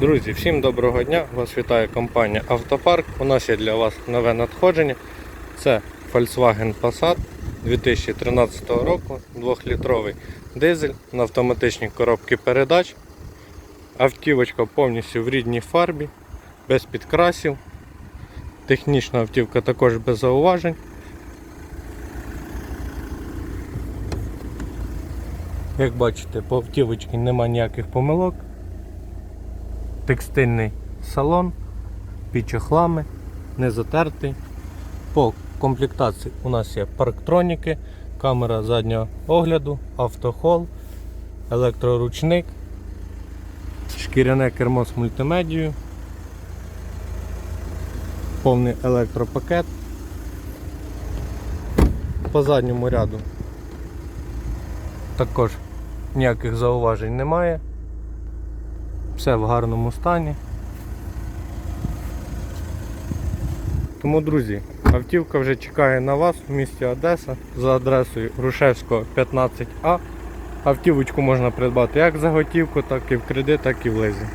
Друзі, всім доброго дня! Вас вітає компанія Автопарк. У нас є для вас нове надходження. Це Volkswagen Passat 2013 року, 2-літровий дизель на автоматичній коробці передач. Автівочка повністю в рідній фарбі, без підкрасів. Технічна автівка також без зауважень. Як бачите, по автівочці немає ніяких помилок текстильний салон, під чохлами, не затертий. По комплектації у нас є парктроніки, камера заднього огляду, автохол, електроручник, шкіряне кермо з мультимедією, повний електропакет. По задньому ряду також ніяких зауважень немає. Все в гарному стані. Тому, друзі, автівка вже чекає на вас в місті Одеса за адресою Грушевського 15А. Автівочку можна придбати як за готівку, так і в кредит, так і в лизі.